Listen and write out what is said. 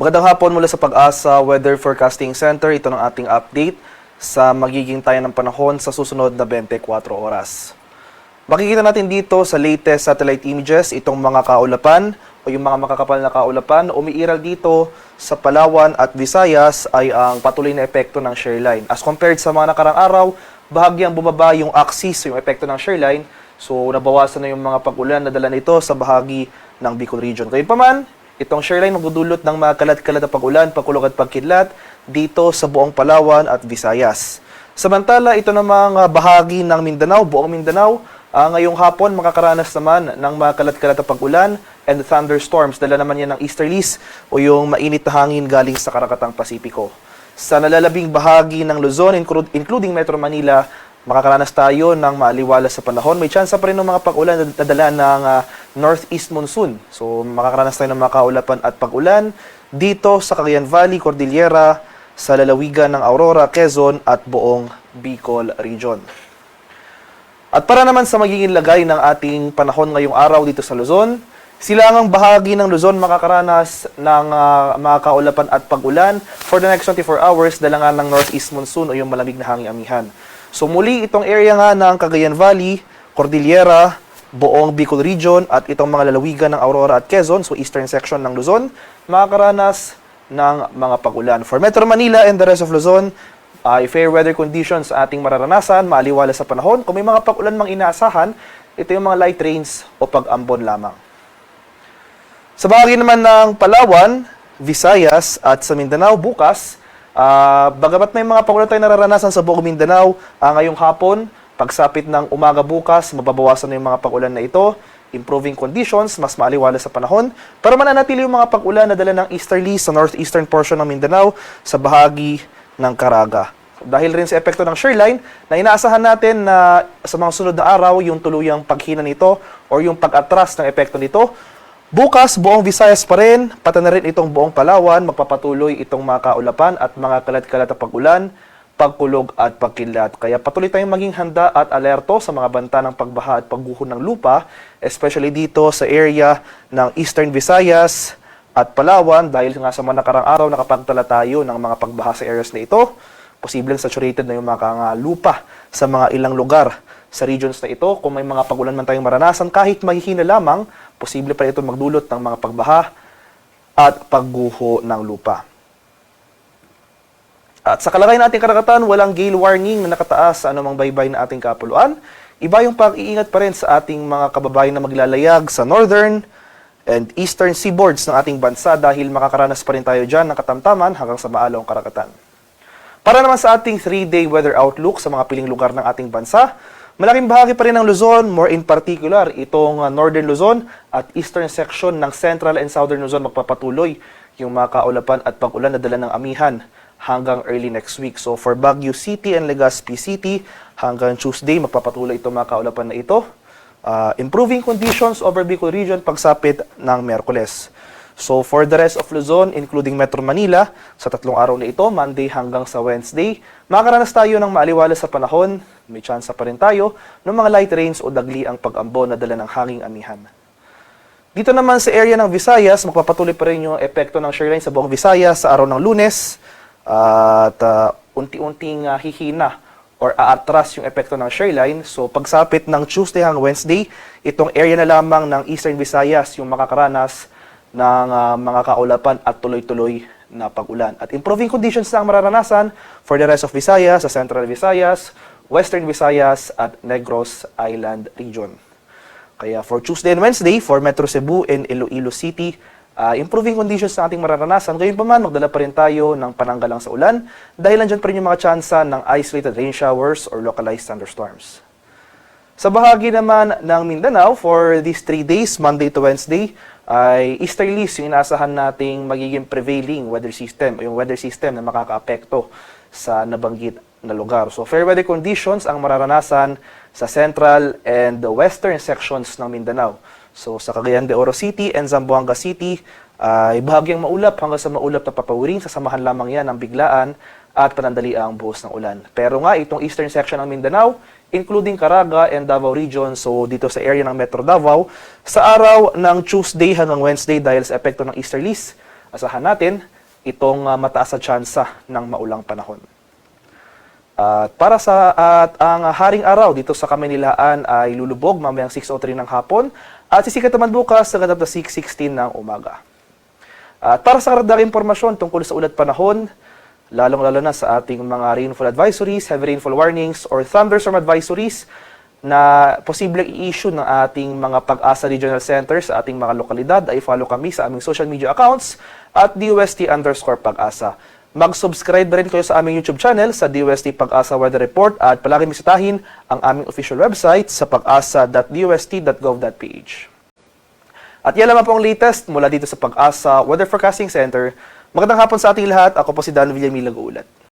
Magandang hapon mula sa Pag-asa Weather Forecasting Center. Ito ng ating update sa magiging tayo ng panahon sa susunod na 24 oras. Makikita natin dito sa latest satellite images itong mga kaulapan o yung mga makakapal na kaulapan umiiral dito sa Palawan at Visayas ay ang patuloy na epekto ng shear line. As compared sa mga nakarang araw, bahagyang bumaba yung axis, yung epekto ng shear line. So nabawasan na yung mga pag-ulan na dala nito sa bahagi ng Bicol region. Gayunpaman, itong shear line magdudulot ng mga kalat-kalat na pag-ulan, pagkulog at pagkidlat dito sa buong Palawan at Visayas. Samantala, ito namang ah, bahagi ng Mindanao, buong Mindanao, ah, ngayong hapon makakaranas naman ng mga kalat-kalat na pag-ulan and thunderstorms. Dala naman yan ng easterlies o yung mainit na hangin galing sa karakatang Pasipiko. Sa nalalabing bahagi ng Luzon, inclu- including Metro Manila, makakaranas tayo ng maaliwalas sa panahon. May tsansa pa rin ng mga pag-ulan na nadala ng ah, northeast monsoon. So makakaranas tayo ng mga kaulapan at pag-ulan dito sa Cagayan Valley, Cordillera, sa lalawigan ng Aurora, Quezon at buong Bicol region. At para naman sa magiging lagay ng ating panahon ngayong araw dito sa Luzon, silangang bahagi ng Luzon makakaranas ng ah, mga kaulapan at pag-ulan for the next 24 hours dala nga ng northeast monsoon o yung malamig na hangin amihan. So muli itong area nga ng Cagayan Valley, Cordillera, buong Bicol region at itong mga lalawigan ng Aurora at Quezon, so eastern section ng Luzon, makakaranas ng mga pag-ulan. For Metro Manila and the rest of Luzon, ay fair weather conditions ating mararanasan, maaliwala sa panahon. Kung may mga pag-ulan mang inaasahan, ito yung mga light rains o pag-ambon lamang. Sa bahagi naman ng Palawan, Visayas at sa Mindanao bukas, ah, bagamat may mga pag-ulan tayo nararanasan sa buong Mindanao ah, ngayong hapon, pagsapit ng umaga bukas, mababawasan na yung mga pag-ulan na ito, improving conditions, mas maaliwala sa panahon, para mananatili yung mga pag-ulan na dala ng easterly sa northeastern portion ng Mindanao sa bahagi ng Caraga. Dahil rin sa epekto ng shear line, na inaasahan natin na sa mga sunod na araw, yung tuluyang paghina nito or yung pag-atras ng epekto nito, Bukas, buong Visayas pa rin, pati na rin itong buong Palawan, magpapatuloy itong mga kaulapan at mga kalat-kalat na pag-ulan, pagkulog at pagkilat. Kaya patuloy tayong maging handa at alerto sa mga banta ng pagbaha at pagguho ng lupa, especially dito sa area ng Eastern Visayas at Palawan dahil nga sa mga nakarang araw nakapagtala tayo ng mga pagbaha sa areas na ito. Posibleng saturated na yung mga lupa sa mga ilang lugar sa regions na ito. Kung may mga pagulan man tayong maranasan, kahit mahihina lamang, posible pa ito magdulot ng mga pagbaha at pagguho ng lupa. At sa kalagay nating karagatan, walang gale warning na nakataas sa anumang baybay na ating kapuluan. Iba yung pag-iingat pa rin sa ating mga kababayan na maglalayag sa northern and eastern seaboards ng ating bansa dahil makakaranas pa rin tayo dyan ng katamtaman hanggang sa maalong karagatan. Para naman sa ating 3-day weather outlook sa mga piling lugar ng ating bansa, malaking bahagi pa rin ng Luzon, more in particular itong uh, northern Luzon at eastern section ng central and southern Luzon magpapatuloy yung mga kaulapan at pag-ulan na dala ng amihan hanggang early next week. So for Baguio City and Legazpi City, hanggang Tuesday, magpapatuloy itong mga kaulapan na ito. Uh, improving conditions over Bicol region pagsapit ng Merkules. So for the rest of Luzon, including Metro Manila, sa tatlong araw na ito, Monday hanggang sa Wednesday, makakaranas tayo ng maaliwala sa panahon, may tsansa pa rin tayo, ng mga light rains o dagli ang pag-ambon na dala ng hanging amihan. Dito naman sa area ng Visayas, magpapatuloy pa rin yung epekto ng shear line sa buong Visayas sa araw ng lunes at uh, unti-unting uh, hihina or aatras yung epekto ng shear line. So pagsapit ng Tuesday hanggang Wednesday, itong area na lamang ng Eastern Visayas yung makakaranas ng uh, mga kaulapan at tuloy-tuloy na pag-ulan. At improving conditions na ang mararanasan for the rest of Visayas, sa Central Visayas, Western Visayas at Negros Island region. Kaya for Tuesday and Wednesday, for Metro Cebu and Iloilo City, uh, improving conditions na ating mararanasan. Ngayon pa man, magdala pa rin tayo ng pananggalang sa ulan dahil nandyan pa rin yung mga tsansa ng isolated rain showers or localized thunderstorms. Sa bahagi naman ng Mindanao, for these three days, Monday to Wednesday, ay easterlies yung inaasahan nating magiging prevailing weather system o yung weather system na makakaapekto sa nabanggit na lugar. So fair weather conditions ang mararanasan sa central and western sections ng Mindanao. So sa Cagayan de Oro City and Zamboanga City ay bahagyang maulap hanggang sa maulap na papawirin. Sasamahan lamang yan ng biglaan at panandali ang buhos ng ulan. Pero nga itong eastern section ng Mindanao, including Caraga and Davao Region, so dito sa area ng Metro Davao, sa araw ng Tuesday hanggang Wednesday dahil sa epekto ng easterlies, asahan natin itong ah, mataas na tsansa ng maulang panahon. At para sa at ang haring araw dito sa Kamenilaan ay lulubog mamayang 6.03 ng hapon at sisikat naman bukas sa ganap na 6.16 ng umaga. At para sa karagdagang impormasyon tungkol sa ulat panahon, lalong-lalo na sa ating mga rainfall advisories, heavy rainfall warnings, or thunderstorm advisories na posibleng i-issue ng ating mga pag-asa regional centers sa ating mga lokalidad ay follow kami sa aming social media accounts at DUST underscore pag-asa. Mag-subscribe rin kayo sa aming YouTube channel sa DUST Pag-asa Weather Report at palagi bisitahin ang aming official website sa pag-asa.dust.gov.ph. At yan naman po ang latest mula dito sa Pag-asa Weather Forecasting Center. Magandang hapon sa ating lahat. Ako po si Dan Villamil Ulat.